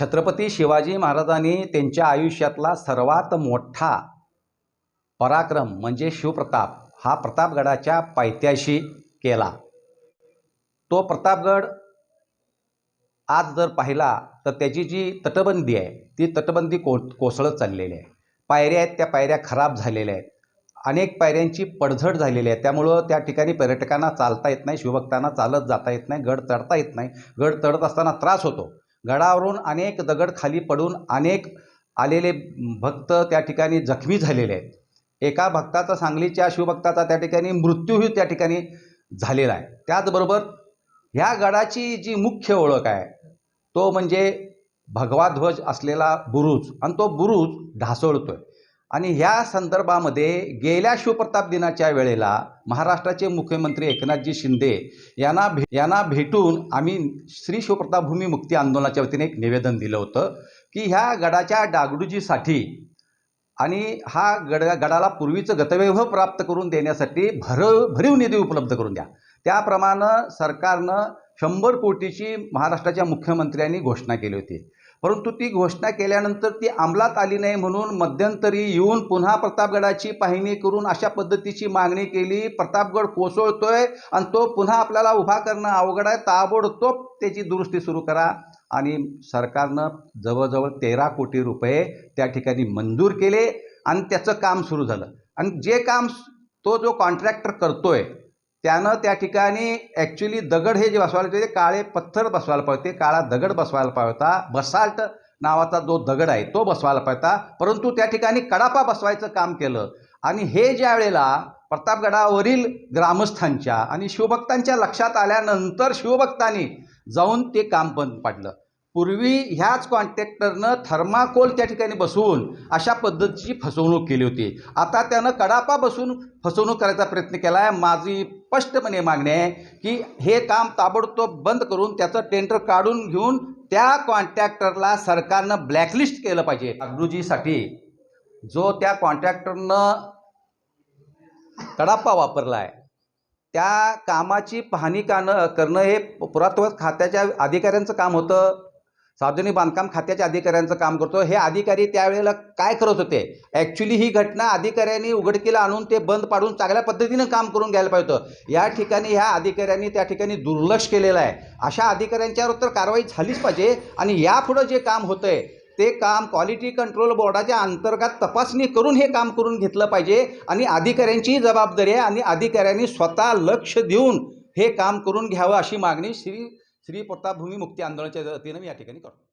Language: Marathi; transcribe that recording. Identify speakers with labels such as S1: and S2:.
S1: छत्रपती शिवाजी महाराजांनी त्यांच्या आयुष्यातला सर्वात मोठा पराक्रम म्हणजे शिवप्रताप हा प्रतापगडाच्या पायथ्याशी केला. तो प्रतापगड आज जर पाहिला तर त्याची जी तटबंदी आहे ती तटबंदी को कोसळत चाललेली आहे. पायऱ्या आहेत त्या पायऱ्या खराब झालेल्या आहेत. अनेक पायऱ्यांची पडझड झालेली आहे. त्यामुळं त्या ठिकाणी पर्यटकांना चालता येत नाही शिवभक्तांना चालत जाता येत नाही गड चढता येत नाही. गड चढत असताना त्रास होतो. गडावरून अनेक दगड खाली पडून अनेक आलेले भक्त त्या ठिकाणी जखमी झालेले आहेत. एका भक्ताचा सांगलीच्या शिवभक्ताचा त्या ठिकाणी मृत्यूही त्या ठिकाणी झालेला आहे. त्याचबरोबर ह्या गडाची जी मुख्य ओळख आहे तो म्हणजे भगवा ध्वज असलेला बुरुज. आणि तो बुरुज ढासळतो आहे आणि ह्या संदर्भामध्ये गेल्या शिवप्रताप दिनाच्या वेळेला महाराष्ट्राचे मुख्यमंत्री एकनाथजी शिंदे यांना भे यांना भेटून आम्ही श्री शिवप्रताप भूमी मुक्ती आंदोलनाच्या वतीने एक निवेदन दिलं होतं की ह्या गडाच्या डागडुजीसाठी आणि हा गड गडाला पूर्वीचं गतवैभव प्राप्त करून देण्यासाठी भर भरीव निधी उपलब्ध करून द्या. त्याप्रमाणे सरकारनं शंभर कोटीची महाराष्ट्राच्या मुख्यमंत्र्यांनी घोषणा केली होती. परंतु ती घोषणा केल्यानंतर ती अंमलात आली नाही म्हणून मध्यंतरी येऊन पुन्हा प्रतापगडाची पाहणी करून अशा पद्धतीची मागणी केली. प्रतापगड कोसळतोय आणि तो पुन्हा आपल्याला उभा करणं अवघड आहे. ताबडतोब त्याची दुरुस्ती सुरू करा आणि सरकारनं जवळजवळ तेरा कोटी रुपये त्या ठिकाणी मंजूर केले आणि त्याचं काम सुरू झालं. आणि जे काम तो जो कॉन्ट्रॅक्टर करतोय त्यानं त्या ठिकाणी ॲक्च्युली दगड हे जे बसवायला पाहिजे काळे पत्थर बसवायला पाहिजे काळा दगड बसवायला पाहिजे बसाल्ट नावाचा जो दगड आहे तो बसवायला पाहिजे परंतु त्या ठिकाणी कडापा बसवायचं काम केलं. आणि हे ज्या वेळेला प्रतापगडावरील ग्रामस्थांच्या आणि शिवभक्तांच्या लक्षात आल्यानंतर शिवभक्तांनी जाऊन ते काम बंद पाडलं. पूर्वी ह्याच कॉन्ट्रॅक्टरनं थर्माकोल त्या ठिकाणी बसवून अशा पद्धतीची फसवणूक केली होती. आता त्यानं कडापा बसून फसवणूक करायचा प्रयत्न केला आहे माझी स्पष्टपणे मागणी आहे की हे काम ताबडतोब बंद करून त्याचं टेंडर काढून घेऊन त्या कॉन्ट्रॅक्टरला सरकारनं ब्लॅकलिस्ट केलं पाहिजे. अग्रुजीसाठी जो त्या कॉन्ट्रॅक्टरनं कडापा वापरला आहे त्या कामाची पाहणी कानं करणं हे पुरातत्व खात्याच्या अधिकाऱ्यांचं काम होतं. सार्वजनिक बांधकाम खात्याच्या अधिकाऱ्यांचं काम करतो. हे अधिकारी त्यावेळेला काय करत होते? ॲक्च्युली ही घटना अधिकाऱ्यांनी उघडकीला आणून ते बंद पाडून चांगल्या पद्धतीनं काम करून घ्यायला पाहिजे होतं. या ठिकाणी ह्या अधिकाऱ्यांनी त्या ठिकाणी दुर्लक्ष केलेलं आहे. अशा अधिकाऱ्यांच्यावर तर कारवाई झालीच पाहिजे आणि यापुढं जे काम होतं आहे ते काम क्वालिटी कंट्रोल बोर्डाच्या अंतर्गत तपासणी करून हे काम करून घेतलं पाहिजे आणि अधिकाऱ्यांचीही जबाबदारी आहे आणि अधिकाऱ्यांनी स्वतः लक्ष देऊन हे काम करून घ्यावं अशी मागणी श्री श्री प्रतापभूमी मुक्ती आंदोलनाच्या वतीनं मी या ठिकाणी करतो.